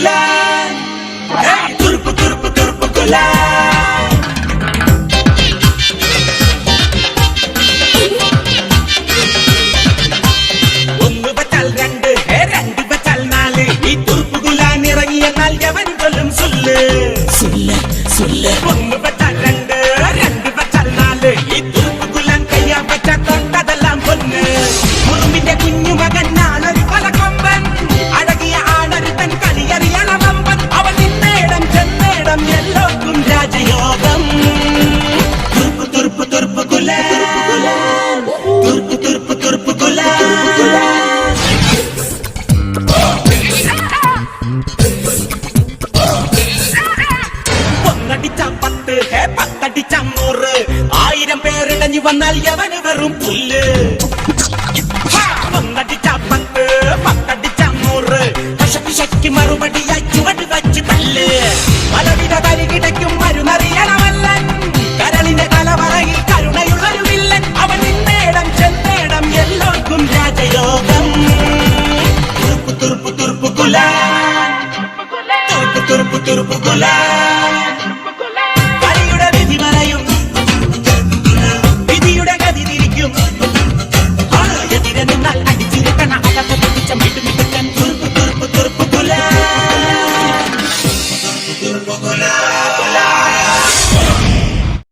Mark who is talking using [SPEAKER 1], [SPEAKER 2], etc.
[SPEAKER 1] குல துருப்பு துருப்பு துருப்பு குல ഒന്ന് വച്ചാൽ രണ്ട് രണ്ട് വച്ചാൽ നാല് ഈ തുറുപ്പ് കുല നിറങ്ങിയ എന്നാൽ എവൻ കൊല്ലും സുല്ല് സുല്ല് സുല്ല് ഒന്ന് പത്തടിച്ചൂറ് ആയിരം പേരിടഞ്ഞു വന്നാൽ യവന് വെറും പുല്ല്. പന്തടിച്ച പത്ത് പത്തടിച്ചൂറ് കശപ്പിശയ്ക്ക് മറുപടിയായി ചുവട് വച്ച് പല്ല് മലവിട തരികിടയ്ക്കും മരുന്നറിയണമല്ലൻ. കരളിന്റെ കലവറയിൽ കരുണയുള്ളൊരു വില്ലൻ. അവൻ ഇന്നേടം ചെന്നേടം എല്ലാവർക്കും രാജയോഗം. തുറുപ്പ് തുറുപ്പ് തുറുപ്പ് കുല. തുറുപ്പ് തുറുപ്പ് തുറുപ്പ് കുലാ. poquito, un poco la